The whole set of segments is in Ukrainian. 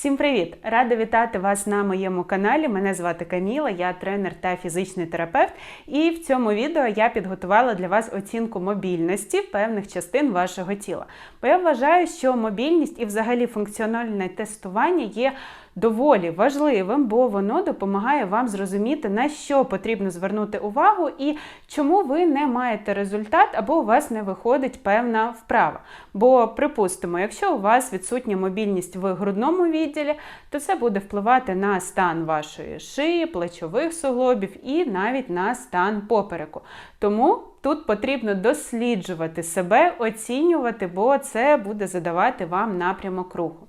Всім привіт! Рада вітати вас на моєму каналі. Мене звати Каміла, я тренер та фізичний терапевт. І в цьому відео я підготувала для вас оцінку мобільності певних частин вашого тіла. Бо я вважаю, що мобільність і взагалі функціональне тестування є доволі важливим, бо воно допомагає вам зрозуміти, на що потрібно звернути увагу і чому ви не маєте результат або у вас не виходить певна вправа. Бо, припустимо, якщо у вас відсутня мобільність в грудному відділі, то це буде впливати на стан вашої шиї, плечових суглобів і навіть на стан попереку. Тому тут потрібно досліджувати себе, оцінювати, бо це буде задавати вам напрямок руху.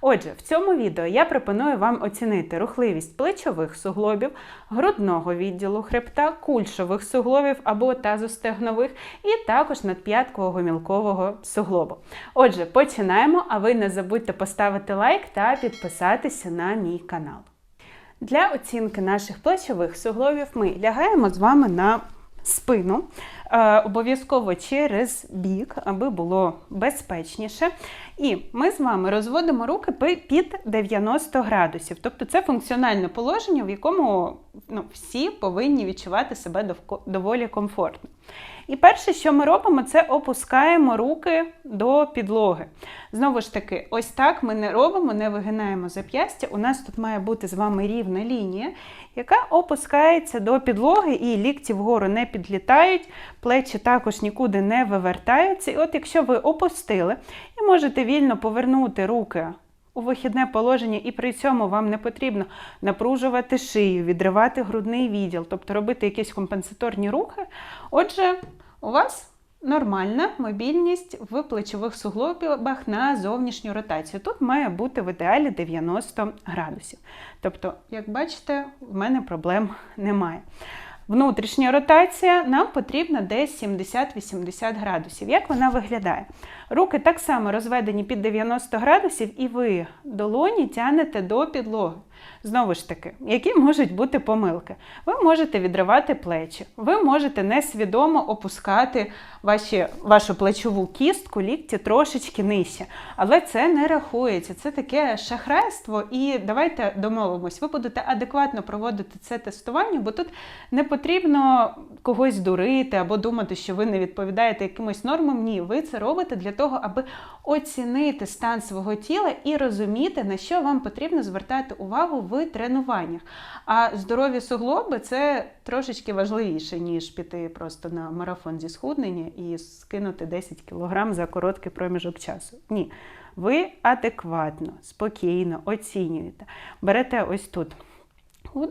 Отже, в цьому відео я пропоную вам оцінити рухливість плечових суглобів, грудного відділу хребта, кульшових суглобів або тазостегнових, і також надп'яткового мілкового суглобу. Отже, починаємо, а ви не забудьте поставити лайк та підписатися на мій канал. Для оцінки наших плечових суглобів ми лягаємо з вами на спину, е, обов'язково через бік, аби було безпечніше. І ми з вами розводимо руки під 90 градусів. Тобто це функціональне положення, в якому ну, всі повинні відчувати себе доволі комфортно. І перше, що ми робимо, це опускаємо руки до підлоги. Знову ж таки, ось так ми не робимо, не вигинаємо зап'ястя. У нас тут має бути з вами рівна лінія, яка опускається до підлоги, і лікті вгору не підлітають, плечі також нікуди не вивертаються. І от якщо ви опустили і можете вільно повернути руки у вихідне положення, і при цьому вам не потрібно напружувати шию, відривати грудний відділ, тобто робити якісь компенсаторні рухи. Отже, у вас нормальна мобільність в плечових суглобах на зовнішню ротацію. Тут має бути в ідеалі 90 градусів. Тобто, як бачите, в мене проблем немає. Внутрішня ротація нам потрібна десь 70-80 градусів. Як вона виглядає? Руки так само розведені під 90 градусів, і ви долоні тянете до підлоги. Знову ж таки, які можуть бути помилки? Ви можете відривати плечі, ви можете несвідомо опускати ваші, вашу плечову кістку, лікті трошечки нижче. Але це не рахується, це таке шахрайство. І давайте домовимось, ви будете адекватно проводити це тестування, бо тут не потрібно когось дурити або думати, що ви не відповідаєте якимось нормам. Ні, ви це робите для того, аби оцінити стан свого тіла і розуміти, на що вам потрібно звертати увагу в тренуваннях. А здорові суглоби це трошечки важливіше, ніж піти просто на марафон зі схуднення і скинути 10 кг за короткий проміжок часу. Ні. Ви адекватно, спокійно оцінюєте. Берете ось тут,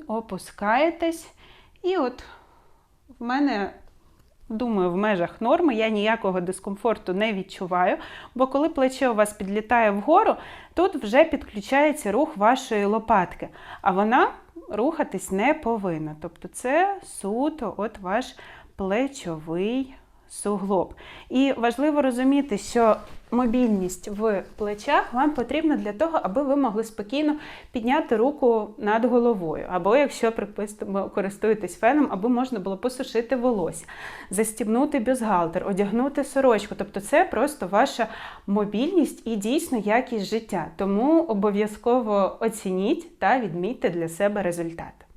опускаєтесь, і от в мене Думаю, в межах норми я ніякого дискомфорту не відчуваю, бо коли плече у вас підлітає вгору, тут вже підключається рух вашої лопатки, а вона рухатись не повинна. Тобто це суто от ваш плечовий суглоб. І важливо розуміти, що мобільність в плечах вам потрібна для того, аби ви могли спокійно підняти руку над головою. Або, якщо припустимо, користуєтесь феном, аби можна було посушити волосся, застібнути бюстгальтер, одягнути сорочку. Тобто це просто ваша мобільність і дійсно якість життя. Тому обов'язково оцініть та відмітьте для себе результат.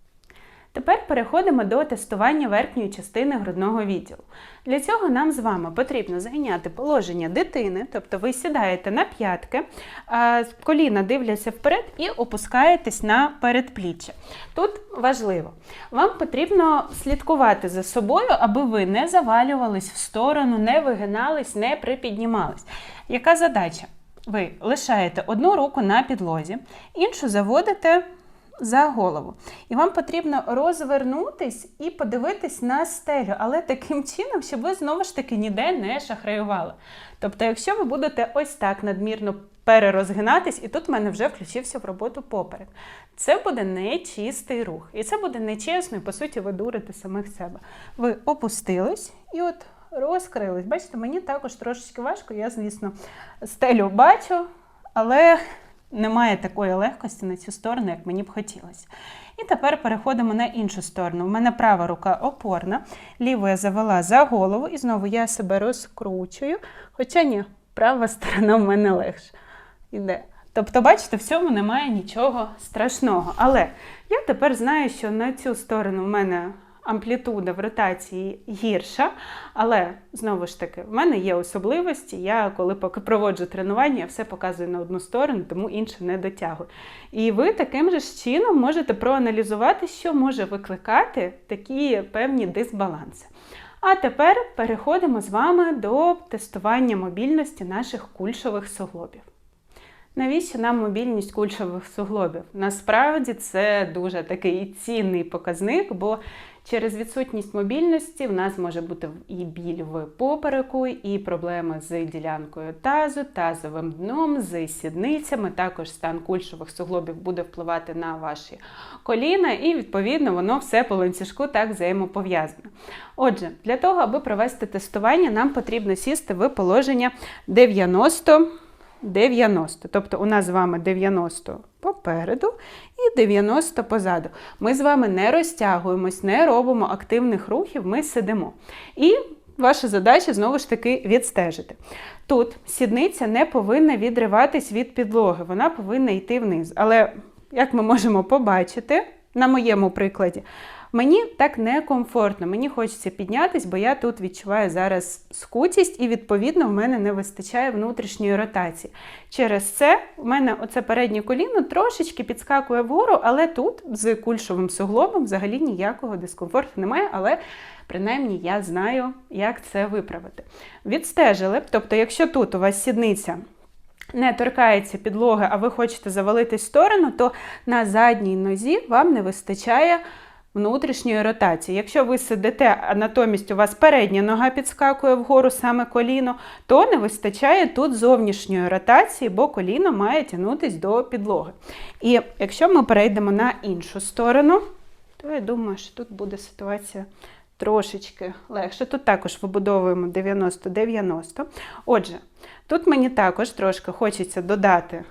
Тепер переходимо до тестування верхньої частини грудного відділу. Для цього нам з вами потрібно зайняти положення дитини, тобто ви сідаєте на п'ятки, коліна дивляться вперед і опускаєтесь на передпліччя. Тут важливо, вам потрібно слідкувати за собою, аби ви не завалювались в сторону, не вигинались, не припіднімались. Яка задача? Ви лишаєте одну руку на підлозі, іншу заводите за голову. І вам потрібно розвернутись і подивитись на стелю, але таким чином, щоб ви знову ж таки ніде не шахраювали. Тобто, якщо ви будете ось так надмірно перерозгинатись, і тут в мене вже включився в роботу поперек, це буде нечистий рух. І це буде нечесно, і по суті, ви дурите самих себе. Ви опустились і от. Розкрились. Бачите, мені також трошечки важко, я, звісно, стелю бачу, але немає такої легкості на цю сторону, як мені б хотілося. І тепер переходимо на іншу сторону. У мене права рука опорна, ліву я завела за голову, і знову я себе розкручую. Хоча ні, права сторона в мене легше. Іде Тобто, бачите, в цьому немає нічого страшного. Але я тепер знаю, що на цю сторону в мене амплітуда в ротації гірша, але знову ж таки, в мене є особливості. Я коли поки проводжу тренування, я все показую на одну сторону, тому інше не дотягую. І ви таким же ж чином можете проаналізувати, що може викликати такі певні дисбаланси. А тепер переходимо з вами до тестування мобільності наших кульшових суглобів. Навіщо нам мобільність кульшових суглобів? Насправді це дуже такий цінний показник, бо через відсутність мобільності в нас може бути і біль в попереку, і проблеми з ділянкою тазу, тазовим дном, з сідницями. Також стан кульшових суглобів буде впливати на ваші коліна, і відповідно воно все по ланцюжку так взаємопов'язане. Отже, для того, аби провести тестування, нам потрібно сісти в положення 90. 90. Тобто у нас з вами 90 попереду і 90 позаду. Ми з вами не розтягуємось, не робимо активних рухів, ми сидимо. І ваша задача знову ж таки відстежити. Тут сідниця не повинна відриватись від підлоги, вона повинна йти вниз. Але, як ми можемо побачити, на моєму прикладі, Мені так некомфортно, мені хочеться піднятись, бо я тут відчуваю зараз скутість, і, відповідно, в мене не вистачає внутрішньої ротації. Через це в мене оце переднє коліно трошечки підскакує вгору, але тут з кульшовим суглобом взагалі ніякого дискомфорту немає, але принаймні я знаю, як це виправити. Відстежили, тобто, якщо тут у вас сідниця. Не торкається підлоги, а ви хочете завалитись в сторону, то на задній нозі вам не вистачає внутрішньої ротації. Якщо ви сидите, а натомість у вас передня нога підскакує вгору саме коліно, то не вистачає тут зовнішньої ротації, бо коліно має тягнутись до підлоги. І якщо ми перейдемо на іншу сторону, то я думаю, що тут буде ситуація. Трошечки легше. Тут також вибудовуємо 90-90. Отже, тут мені також трошки хочеться додати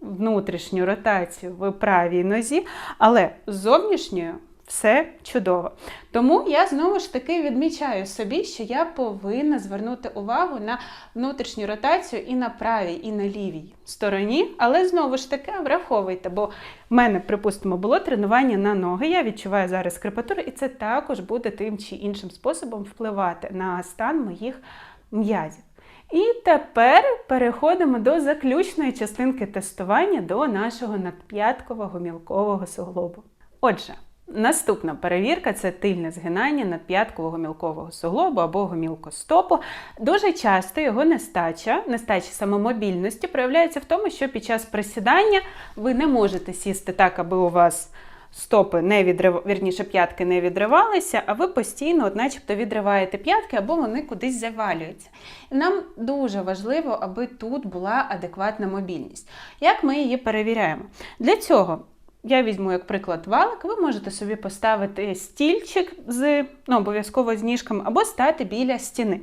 внутрішню ротацію в правій нозі, але з зовнішньою все чудово. Тому я знову ж таки відмічаю собі, що я повинна звернути увагу на внутрішню ротацію і на правій, і на лівій стороні. Але знову ж таки враховуйте, бо в мене, припустимо, було тренування на ноги. Я відчуваю зараз крепатуру, і це також буде тим чи іншим способом впливати на стан моїх м'язів. І тепер переходимо до заключної частинки тестування до нашого надп'яткового мілкового суглобу. Отже, Наступна перевірка це тильне згинання надп'яткового мілкового суглобу або гомілкостопу. Дуже часто його нестача, нестача самомобільності проявляється в тому, що під час присідання ви не можете сісти так, аби у вас стопи не відрив... вірніше, п'ятки не відривалися, а ви постійно, от начебто, відриваєте п'ятки або вони кудись завалюються. Нам дуже важливо, аби тут була адекватна мобільність. Як ми її перевіряємо? Для цього я візьму, як приклад, валик, ви можете собі поставити стільчик з ну, обов'язково з ніжками, або стати біля стіни.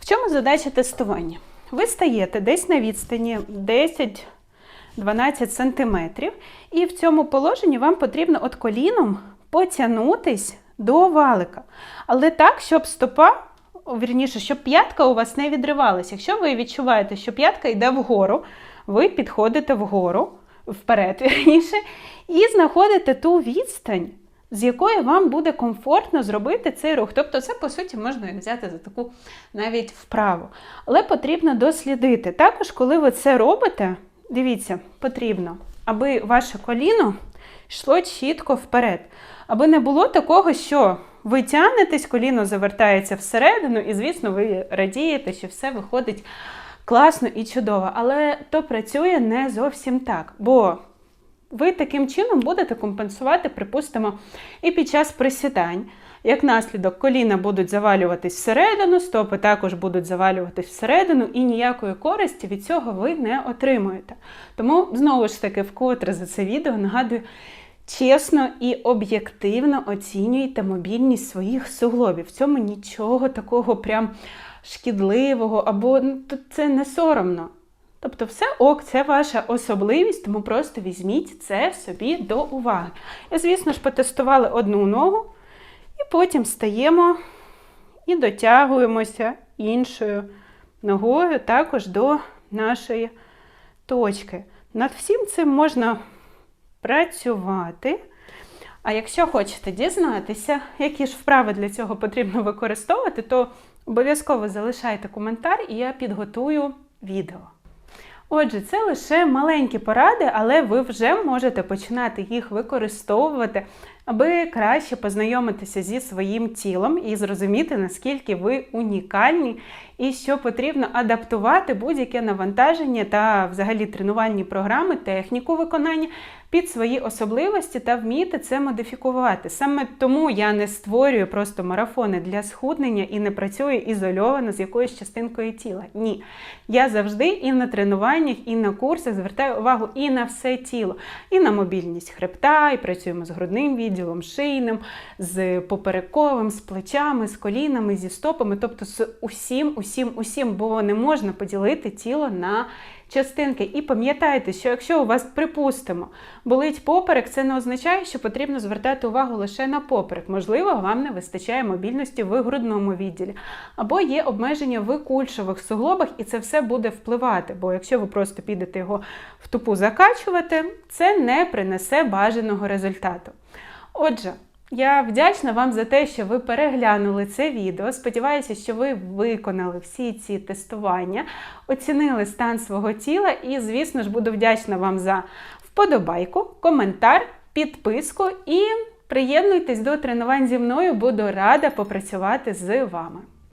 В чому задача тестування? Ви стаєте десь на відстані 10-12 см, і в цьому положенні вам потрібно от коліном потягнутись до валика. Але так, щоб стопа, вірніше, щоб п'ятка у вас не відривалася. Якщо ви відчуваєте, що п'ятка йде вгору, ви підходите вгору вперед, вірніше, і знаходите ту відстань, з якої вам буде комфортно зробити цей рух. Тобто, це, по суті, можна взяти за таку навіть вправу. Але потрібно дослідити. Також, коли ви це робите, дивіться, потрібно, аби ваше коліно йшло чітко вперед. Аби не було такого, що ви тягнетесь, коліно завертається всередину, і, звісно, ви радієте, що все виходить класно і чудово. Але то працює не зовсім так. Бо ви таким чином будете компенсувати, припустимо, і під час присідань. Як наслідок, коліна будуть завалюватись всередину, стопи також будуть завалюватись всередину, і ніякої користі від цього ви не отримуєте. Тому, знову ж таки, вкотре за це відео нагадую, чесно і об'єктивно оцінюйте мобільність своїх суглобів. В цьому нічого такого прям шкідливого або ну, це не соромно. Тобто, все ок, це ваша особливість, тому просто візьміть це собі до уваги. І, звісно ж, потестували одну ногу, і потім стаємо і дотягуємося іншою ногою також до нашої точки. над всім цим можна працювати. А якщо хочете дізнатися, які ж вправи для цього потрібно використовувати, то обов'язково залишайте коментар і я підготую відео. Отже, це лише маленькі поради, але ви вже можете починати їх використовувати, аби краще познайомитися зі своїм тілом і зрозуміти, наскільки ви унікальні, і що потрібно адаптувати будь-яке навантаження та взагалі тренувальні програми, техніку виконання під свої особливості та вміти це модифікувати. Саме тому я не створюю просто марафони для схуднення і не працюю ізольовано з якоюсь частинкою тіла. Ні. Я завжди і на тренуваннях, і на курсах звертаю увагу і на все тіло, і на мобільність хребта, і працюємо з грудним відділом, шийним, з поперековим, з плечами, з колінами, зі стопами, тобто з усім, усім, усім, бо не можна поділити тіло на частинки. І пам'ятайте, що якщо у вас, припустимо, болить поперек, це не означає, що потрібно звертати увагу лише на поперек. Можливо, вам не вистачає мобільності в грудному відділі, або є обмеження в кульшових суглобах, і це все буде впливати. Бо якщо ви просто підете його в тупу закачувати, це не принесе бажаного результату. Отже, я вдячна вам за те, що ви переглянули це відео. Сподіваюся, що ви виконали всі ці тестування, оцінили стан свого тіла, і, звісно ж, буду вдячна вам за вподобайку, коментар, підписку і приєднуйтесь до тренувань зі мною, буду рада попрацювати з вами.